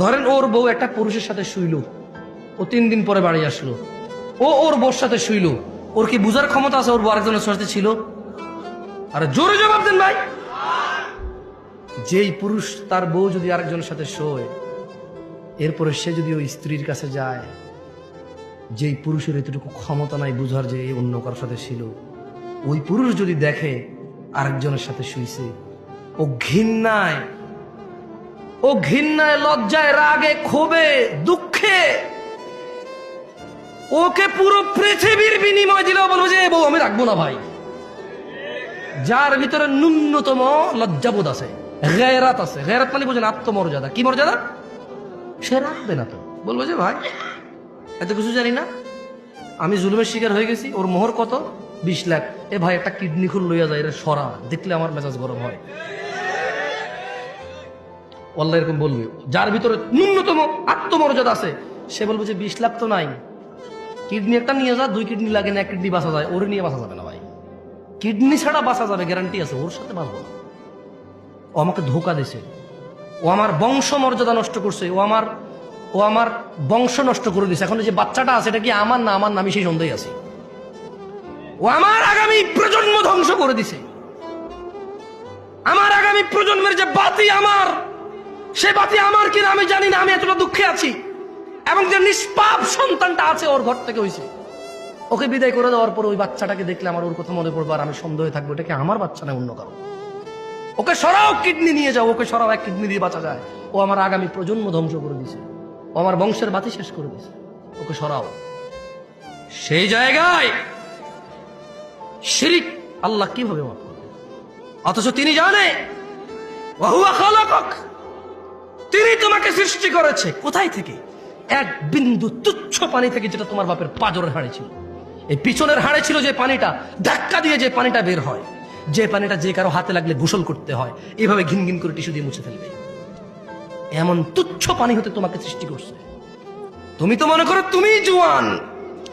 ধরেন ওর বউ একটা পুরুষের সাথে শুইল। ও তিন দিন পরে বাড়ি আসলো। ও ওর বউর সাথে শুইল। ওর কি বুঝার ক্ষমতা আছে? ওর বউ আরেকজনের সাথে ছিল? আরে জোরে জবাব দেন ভাই। যেই পুরুষ তার বউ যদি আরেকজনের সাথে শোয়, এরপরে সে যদি ওই স্ত্রীর কাছে যায়, যেই পুরুষের এতটুকু ক্ষমতা নাই বুঝার যে অন্য কারোর সাথে ছিল, ওই পুরুষ যদি দেখে আরেকজনের সাথে শুইছে, ও ঘৃণায় ও ঘৃণায়, লজ্জায়, রাগে, ক্ষোভে, দুঃখে। ওকে পুরো পৃথিবীর বিনিময় দিলেও বলব যে বউ, আমি রাখব না ভাই। যার ভিতরে ন্যূনতম লজ্জাবোধ আছে গেরাত আছে। গেরাত মানে বোঝেন আত্মমর্যাদা। কি মর্যাদা? সে রাখবে না তো। বলব যে, ভাই, এত কিছু জানি না। আমি জুলুমের শিকার হয়ে গেছি। ওর মোহর কত? বিশ লাখ। এ ভাই, একটা কিডনি খুল লইয়া যায় সরা। দেখলে আমার মেজাজ গরম হয়। আল্লাহ এরকম বলবে। যার ভিতরে ন্যূনতম আত্মমর্যাদা আছে, সে বলবে যে বিশ লাখ তো নাই। কিডনি একটা নিয়ে যা, দুই কিডনি লাগে না, এক কিডনি বাঁচা যায়। ওরে নিয়ে বাঁচা যাবে না ভাই। কিডনি ছাড়া বাঁচা যাবে গ্যারান্টি আছে, ওর সাথে বাঁচবো না। ও আমাকে ধোকা দিছে ও আমার বংশ মর্যাদা নষ্ট করছে। ও আমার ও আমার বংশ নষ্ট করে দিছে এখন যে বাচ্চাটা আছে, এটা কি আমার না আমার? না, আমি সেই সন্দেহে আছে। ও আমার আগামী প্রজন্ম ধ্বংস করে দিছে আমার আগামী প্রজন্মের যে বাতি আমার সে বাতি আমার কিনা আমি জানি না, আমি এতটা দুঃখে আছি। এবং যে নিষ্পাপ সন্তানটা আছে ওর ঘর থেকে হয়েছে ওকে বিদায় করে দেওয়ার পর ওই বাচ্চাটাকে দেখলে আমার ওর কথা মনে পড়বে আর আমি সন্দেহে থাকব, এটা কি আমার বাচ্চা না অন্য কারও? ওকে সরাও কিডনি নিয়ে যাও, ওকে সরাও, এক কিডনি দিয়ে বাঁচা যায়। ও আমার আগামী প্রজন্ম ধ্বংস করে দিছে। ও আমার বংশের বাতি শেষ করে দিছে। ওকে সরাও। সেই জায়গায় শিরিক আল্লাহ কীভাবে মাফ করবে? অথচ তিনি জানে ওয়াহুয়া খালাকক। তিনি তোমাকে সৃষ্টি করেছে। কোথায় থেকে? এক বিন্দু তুচ্ছ পানি থেকে যেটা তোমার বাপের পাজরের হাড়ে ছিল। এই পিছনের হাড়ে ছিল যে পানিটা, ধাক্কা দিয়ে যে পানিটা বের হয়। যে পানিটা যে কারও হাতে লাগলে গোসল করতে হয়, এভাবে ঘিন ঘিন করে টিস্যু দিয়ে মুছে ফেলবে। এমন তুচ্ছ পানি হতে তোমাকে সৃষ্টি করছে। তুমি তো মনে করো তুমি জোয়ান।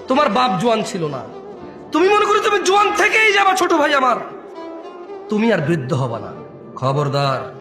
তোমার বাপ জোয়ান ছিল না। তুমি মনে করো তুমি জোয়ান থেকেই যাবা, ছোট ভাই আমার। তুমি আর বৃদ্ধ হবা না। খবরদার।